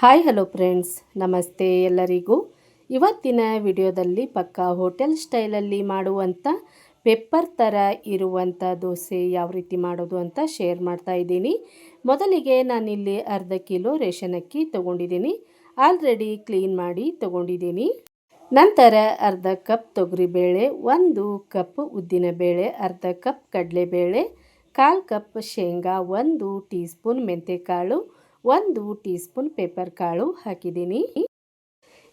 Hi, hello friends. ನಮಸ್ತೆ ಎಲ್ಲರಿಗೂ. ಇವತ್ತಿನ ವಿಡಿಯೋದಲ್ಲಿ ಪಕ್ಕಾ ಹೋಟೆಲ್ ಸ್ಟೈಲಲ್ಲಿ ಮಾಡುವಂಥ ಪೆಪ್ಪರ್ ಥರ ಇರುವಂಥ ದೋಸೆ ಯಾವ ರೀತಿ ಮಾಡೋದು ಅಂತ ಶೇರ್ ಮಾಡ್ತಾ ಇದ್ದೀನಿ. ಮೊದಲಿಗೆ ನಾನಿಲ್ಲಿ ಅರ್ಧ ಕಿಲೋ ರೇಷನ್ ಅಕ್ಕಿ ತೊಗೊಂಡಿದ್ದೀನಿ. ಆಲ್ರೆಡಿ ಕ್ಲೀನ್ ಮಾಡಿ ತೊಗೊಂಡಿದ್ದೀನಿ. ನಂತರ ಅರ್ಧ ಕಪ್ ತೊಗರಿಬೇಳೆ, ಒಂದು ಕಪ್ ಉದ್ದಿನಬೇಳೆ, ಅರ್ಧ ಕಪ್ ಕಡಲೆಬೇಳೆ, ಕಾಲು ಕಪ್ ಶೇಂಗಾ, ಒಂದು ಟೀ ಸ್ಪೂನ್ ಮೆಂತೆಕಾಳು ಒಂದು ಟೀ ಸ್ಪೂನ್ ಪೇಪರ್ ಕಾಳು ಹಾಕಿದ್ದೀನಿ.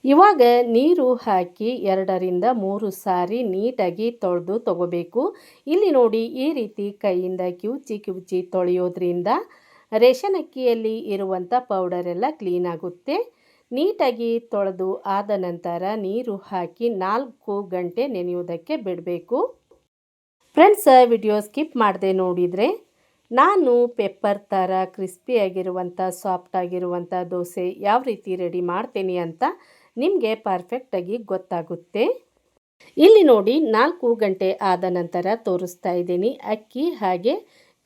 ಇವಾಗ ನೀರು ಹಾಕಿ ಎರಡರಿಂದ ಮೂರು ಸಾರಿ ನೀಟಾಗಿ ತೊಳೆದು ತಗೋಬೇಕು. ಇಲ್ಲಿ ನೋಡಿ ಈ ರೀತಿ ಕೈಯಿಂದ ಕಿವುಚಿ ಕಿವುಚಿ ತೊಳೆಯೋದ್ರಿಂದ ರೇಷನ್ ಅಕ್ಕಿಯಲ್ಲಿ ಇರುವಂಥ ಪೌಡರ್ ಎಲ್ಲ ಕ್ಲೀನ್ ಆಗುತ್ತೆ. ನೀಟಾಗಿ ತೊಳೆದು ಆದ ನಂತರ ನೀರು ಹಾಕಿ ನಾಲ್ಕು ಗಂಟೆ ನೆನೆಯುವುದಕ್ಕೆ ಬಿಡಬೇಕು. ಫ್ರೆಂಡ್ಸ್ ವಿಡಿಯೋ ಸ್ಕಿಪ್ ಮಾಡದೆ ನೋಡಿದರೆ ನಾನು ಪೆಪ್ಪರ್ ಥರ ಕ್ರಿಸ್ಪಿಯಾಗಿರುವಂಥ ಸಾಫ್ಟ್ ಆಗಿರುವಂಥ ದೋಸೆ ಯಾವ ರೀತಿ ರೆಡಿ ಮಾಡ್ತೀನಿ ಅಂತ ನಿಮಗೆ ಪರ್ಫೆಕ್ಟಾಗಿ ಗೊತ್ತಾಗುತ್ತೆ. ಇಲ್ಲಿ ನೋಡಿ ನಾಲ್ಕು ಗಂಟೆ ಆದ ನಂತರ ತೋರಿಸ್ತಾ ಇದ್ದೀನಿ. ಅಕ್ಕಿ ಹಾಗೆ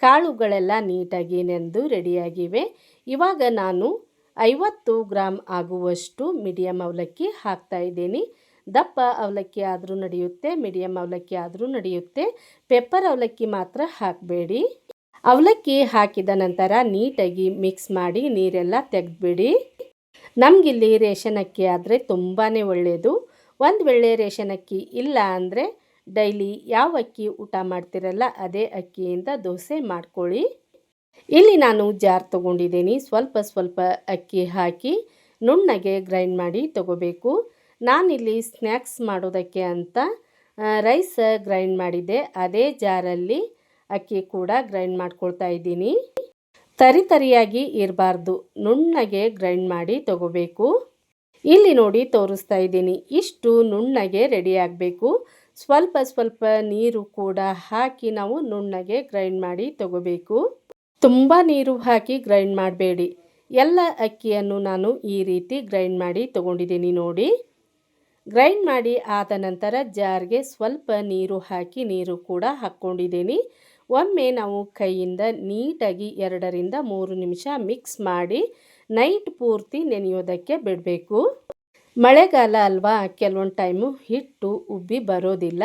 ಕಾಳುಗಳೆಲ್ಲ ನೀಟಾಗಿ ನೆಂದು ರೆಡಿಯಾಗಿವೆ. ಇವಾಗ ನಾನು ಐವತ್ತು ಗ್ರಾಮ್ ಆಗುವಷ್ಟು ಮೀಡಿಯಮ್ ಅವಲಕ್ಕಿ ಹಾಕ್ತಾ ಇದ್ದೀನಿ. ದಪ್ಪ ಅವಲಕ್ಕಿ ಆದರೂ ನಡೆಯುತ್ತೆ ಮೀಡಿಯಮ್ ಅವಲಕ್ಕಿ ಆದರೂ ನಡೆಯುತ್ತೆ. ಪೆಪ್ಪರ್ ಅವಲಕ್ಕಿ ಮಾತ್ರ ಹಾಕಬೇಡಿ. ಅವಲಕ್ಕಿ ಹಾಕಿದ ನಂತರ ನೀಟಾಗಿ ಮಿಕ್ಸ್ ಮಾಡಿ ನೀರೆಲ್ಲ ತೆಗೆದ್ಬಿಡಿ. ನಮಗಿಲ್ಲಿ ರೇಷನ್ ಅಕ್ಕಿ ಆದರೆ ತುಂಬಾ ಒಳ್ಳೆಯದು ಒಂದು ವೇಳೆ ರೇಷನ್ ಅಕ್ಕಿ ಇಲ್ಲ ಅಂದರೆ ಡೈಲಿ ಯಾವ ಅಕ್ಕಿ ಊಟ ಮಾಡ್ತಿರಲ್ಲ ಅದೇ ಅಕ್ಕಿಯಿಂದ ದೋಸೆ ಮಾಡ್ಕೊಳ್ಳಿ. ಇಲ್ಲಿ ನಾನು ಜಾರ್ ತೊಗೊಂಡಿದ್ದೀನಿ. ಸ್ವಲ್ಪ ಸ್ವಲ್ಪ ಅಕ್ಕಿ ಹಾಕಿ ನುಣ್ಣಗೆ ಗ್ರೈಂಡ್ ಮಾಡಿ ತಗೋಬೇಕು. ನಾನಿಲ್ಲಿ ಸ್ನ್ಯಾಕ್ಸ್ ಮಾಡೋದಕ್ಕೆ ಅಂತ ರೈಸ್ ಗ್ರೈಂಡ್ ಮಾಡಿದ್ದೆ. ಅದೇ ಜಾರಲ್ಲಿ ಅಕ್ಕಿ ಕೂಡ ಗ್ರೈಂಡ್ ಮಾಡ್ಕೊಳ್ತಾ ಇದ್ದೀನಿ. ತರಿ ತರಿಯಾಗಿ ಇರಬಾರ್ದು. ನುಣ್ಣಗೆ ಗ್ರೈಂಡ್ ಮಾಡಿ ತಗೋಬೇಕು. ಇಲ್ಲಿ ನೋಡಿ ತೋರಿಸ್ತಾ ಇದ್ದೀನಿ. ಇಷ್ಟು ನುಣ್ಣಗೆ ರೆಡಿ ಆಗಬೇಕು. ಸ್ವಲ್ಪ ಸ್ವಲ್ಪ ನೀರು ಕೂಡ ಹಾಕಿ ನಾವು ನುಣ್ಣಗೆ ಗ್ರೈಂಡ್ ಮಾಡಿ ತಗೋಬೇಕು. ತುಂಬ ನೀರು ಹಾಕಿ ಗ್ರೈಂಡ್ ಮಾಡಬೇಡಿ. ಎಲ್ಲ ಅಕ್ಕಿಯನ್ನು ನಾನು ಈ ರೀತಿ ಗ್ರೈಂಡ್ ಮಾಡಿ ತಗೊಂಡಿದ್ದೀನಿ ನೋಡಿ. ಗ್ರೈಂಡ್ ಮಾಡಿ ಆದ ನಂತರ ಜಾರ್ಗೆ ಸ್ವಲ್ಪ ನೀರು ಹಾಕಿ ನೀರು ಕೂಡ ಹಾಕ್ಕೊಂಡಿದ್ದೀನಿ. ಒಮ್ಮೆ ನಾವು ಕೈಯಿಂದ ನೀಟಾಗಿ ಎರಡರಿಂದ ಮೂರು ನಿಮಿಷ ಮಿಕ್ಸ್ ಮಾಡಿ ನೈಟ್ ಪೂರ್ತಿ ನೆನೆಯೋದಕ್ಕೆ ಬಿಡಬೇಕು. ಮಳೆಗಾಲ ಅಲ್ವಾ, ಕೆಲವೊಂದು ಟೈಮು ಹಿಟ್ಟು ಉಬ್ಬಿ ಬರೋದಿಲ್ಲ.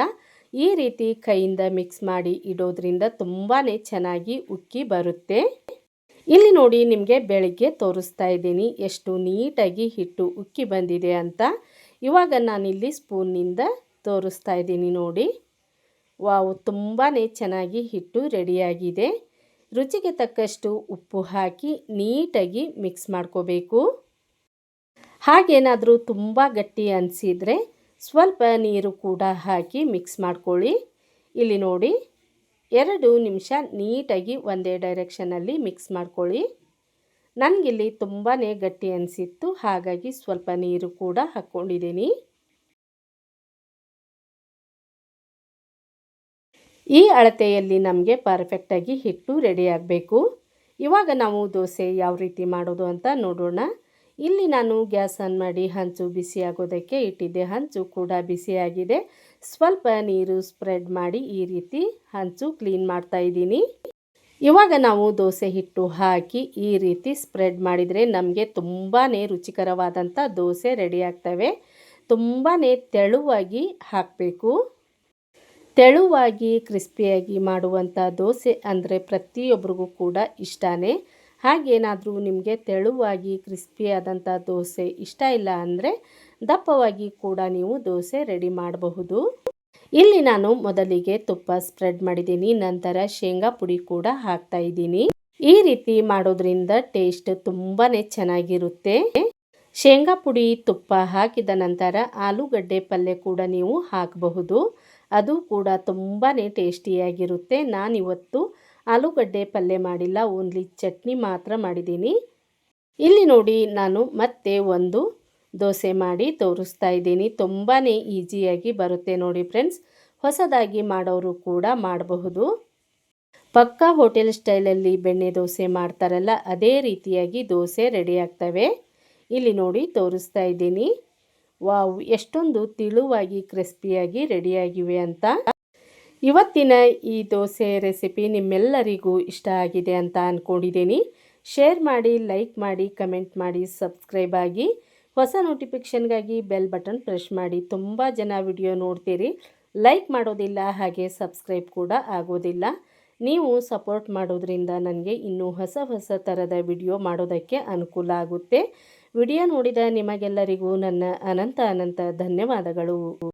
ಈ ರೀತಿ ಕೈಯಿಂದ ಮಿಕ್ಸ್ ಮಾಡಿ ಇಡೋದ್ರಿಂದ ತುಂಬಾ ಚೆನ್ನಾಗಿ ಉಕ್ಕಿ ಬರುತ್ತೆ. ಇಲ್ಲಿ ನೋಡಿ ನಿಮಗೆ ಬೆಳಗ್ಗೆ ತೋರಿಸ್ತಾ ಇದ್ದೀನಿ ಎಷ್ಟು ನೀಟಾಗಿ ಹಿಟ್ಟು ಉಕ್ಕಿ ಬಂದಿದೆ ಅಂತ. ಇವಾಗ ನಾನಿಲ್ಲಿ ಸ್ಪೂನ್ನಿಂದ ತೋರಿಸ್ತಾ ಇದ್ದೀನಿ ನೋಡಿ. ವಾವು ತುಂಬಾ ಚೆನ್ನಾಗಿ ಹಿಟ್ಟು ರೆಡಿಯಾಗಿದೆ. ರುಚಿಗೆ ತಕ್ಕಷ್ಟು ಉಪ್ಪು ಹಾಕಿ ನೀಟಾಗಿ ಮಿಕ್ಸ್ ಮಾಡ್ಕೋಬೇಕು. ಹಾಗೇನಾದರೂ ತುಂಬ ಗಟ್ಟಿ ಅನಿಸಿದರೆ ಸ್ವಲ್ಪ ನೀರು ಕೂಡ ಹಾಕಿ ಮಿಕ್ಸ್ ಮಾಡ್ಕೊಳ್ಳಿ. ಇಲ್ಲಿ ನೋಡಿ, ಎರಡು ನಿಮಿಷ ನೀಟಾಗಿ ಒಂದೇ ಡೈರೆಕ್ಷನಲ್ಲಿ ಮಿಕ್ಸ್ ಮಾಡ್ಕೊಳ್ಳಿ. ನನಗಿಲ್ಲಿ ತುಂಬಾ ಗಟ್ಟಿ ಅನಿಸಿತ್ತು, ಹಾಗಾಗಿ ಸ್ವಲ್ಪ ನೀರು ಕೂಡ ಹಾಕ್ಕೊಂಡಿದ್ದೀನಿ. ಈ ಅಳತೆಯಲ್ಲಿ ನಮಗೆ ಪರ್ಫೆಕ್ಟಾಗಿ ಹಿಟ್ಟು ರೆಡಿಯಾಗಬೇಕು ಇವಾಗ ನಾವು ದೋಸೆ ಯಾವ ರೀತಿ ಮಾಡೋದು ಅಂತ ನೋಡೋಣ. ಇಲ್ಲಿ ನಾನು ಗ್ಯಾಸ್ ಆನ್ ಮಾಡಿ ಹಂಚು ಬಿಸಿಯಾಗೋದಕ್ಕೆ ಇಟ್ಟಿದ್ದೆ. ಹಂಚು ಕೂಡ ಬಿಸಿಯಾಗಿದೆ ಸ್ವಲ್ಪ ನೀರು ಸ್ಪ್ರೆಡ್ ಮಾಡಿ ಈ ರೀತಿ ಹಂಚು ಕ್ಲೀನ್ ಮಾಡ್ತಾ ಇದ್ದೀನಿ. ಇವಾಗ ನಾವು ದೋಸೆ ಹಿಟ್ಟು ಹಾಕಿ ಈ ರೀತಿ ಸ್ಪ್ರೆಡ್ ಮಾಡಿದರೆ ನಮಗೆ ತುಂಬಾ ರುಚಿಕರವಾದಂಥ ದೋಸೆ ರೆಡಿ ಆಗ್ತವೆ. ತುಂಬಾ ತೆಳುವಾಗಿ ಹಾಕಬೇಕು. ತೆಳುವಾಗಿ, ಕ್ರಿಸ್ಪಿಯಾಗಿ ಮಾಡುವಂಥ ದೋಸೆ ಅಂದರೆ ಪ್ರತಿಯೊಬ್ಬರಿಗೂ ಕೂಡ ಇಷ್ಟನೇ. ಹಾಗೇನಾದರೂ ನಿಮಗೆ ತೆಳುವಾಗಿ, ಕ್ರಿಸ್ಪಿಯಾದಂಥ ದೋಸೆ ಇಷ್ಟ ಇಲ್ಲ ಅಂದರೆ ದಪ್ಪವಾಗಿ ಕೂಡ ನೀವು ದೋಸೆ ರೆಡಿ ಮಾಡಬಹುದು. ಇಲ್ಲಿ ನಾನು ಮೊದಲಿಗೆ ತುಪ್ಪ ಸ್ಪ್ರೆಡ್ ಮಾಡಿದ್ದೀನಿ, ನಂತರ ಶೇಂಗಾ ಪುಡಿ ಕೂಡ ಹಾಕ್ತಾ ಇದ್ದೀನಿ. ಈ ರೀತಿ ಮಾಡೋದ್ರಿಂದ ಟೇಸ್ಟ್ ತುಂಬಾ ಚೆನ್ನಾಗಿರುತ್ತೆ. ಶೇಂಗಾ ಪುಡಿ ತುಪ್ಪ ಹಾಕಿದ ನಂತರ ಆಲೂಗಡ್ಡೆ ಪಲ್ಯ ಕೂಡ ನೀವು ಹಾಕಬಹುದು. ಅದು ಕೂಡ ತುಂಬಾ ಟೇಸ್ಟಿಯಾಗಿರುತ್ತೆ. ನಾನಿವತ್ತು ಆಲೂಗಡ್ಡೆ ಪಲ್ಯ ಮಾಡಿಲ್ಲ, ಓನ್ಲಿ ಚಟ್ನಿ ಮಾತ್ರ ಮಾಡಿದ್ದೀನಿ. ಇಲ್ಲಿ ನೋಡಿ ನಾನು ಮತ್ತೆ ಒಂದು ದೋಸೆ ಮಾಡಿ ತೋರಿಸ್ತಾ ಇದ್ದೀನಿ. ತುಂಬಾ ಈಸಿಯಾಗಿ ಬರುತ್ತೆ ನೋಡಿ ಫ್ರೆಂಡ್ಸ್. ಹೊಸದಾಗಿ ಮಾಡೋರು ಕೂಡ ಮಾಡಬಹುದು. ಪಕ್ಕಾ ಹೋಟೆಲ್ ಸ್ಟೈಲಲ್ಲಿ ಬೆಣ್ಣೆ ದೋಸೆ ಮಾಡ್ತಾರಲ್ಲ, ಅದೇ ರೀತಿಯಾಗಿ ದೋಸೆ ರೆಡಿ ಆಗ್ತವೆ. ಇಲ್ಲಿ ನೋಡಿ ತೋರಿಸ್ತಾ ಇದ್ದೀನಿ. ವಾವ್, ಎಷ್ಟೊಂದು ತಿಳುವಾಗಿ, ಕ್ರಿಸ್ಪಿಯಾಗಿ, ರೆಡಿಯಾಗಿವೆ ಅಂತ. ಇವತ್ತಿನ ಈ ದೋಸೆ ರೆಸಿಪಿ ನಿಮ್ಮೆಲ್ಲರಿಗೂ ಇಷ್ಟ ಆಗಿದೆ ಅಂತ ಅಂದ್ಕೊಂಡಿದ್ದೀನಿ ಶೇರ್ ಮಾಡಿ, ಲೈಕ್ ಮಾಡಿ, ಕಮೆಂಟ್ ಮಾಡಿ, ಸಬ್ಸ್ಕ್ರೈಬ್ ಆಗಿ. ಹೊಸ ನೋಟಿಫಿಕೇಷನ್ಗಾಗಿ ಬೆಲ್ ಬಟನ್ ಪ್ರೆಸ್ ಮಾಡಿ. ತುಂಬ ಜನ ವಿಡಿಯೋ ನೋಡ್ತೀರಿ. ಲೈಕ್ ಮಾಡೋದಿಲ್ಲ, ಹಾಗೆ ಸಬ್ಸ್ಕ್ರೈಬ್ ಕೂಡ ಆಗೋದಿಲ್ಲ. ನೀವು ಸಪೋರ್ಟ್ ಮಾಡೋದ್ರಿಂದ ನನಗೆ ಇನ್ನೂ ಹೊಸ ಹೊಸ ಥರದ ವಿಡಿಯೋ ಮಾಡೋದಕ್ಕೆ ಅನುಕೂಲ ಆಗುತ್ತೆ. ವಿಡಿಯೋ ನೋಡಿದ ನಿಮಗೆಲ್ಲರಿಗೂ ನನ್ನ ಅನಂತ ಅನಂತ ಧನ್ಯವಾದಗಳು.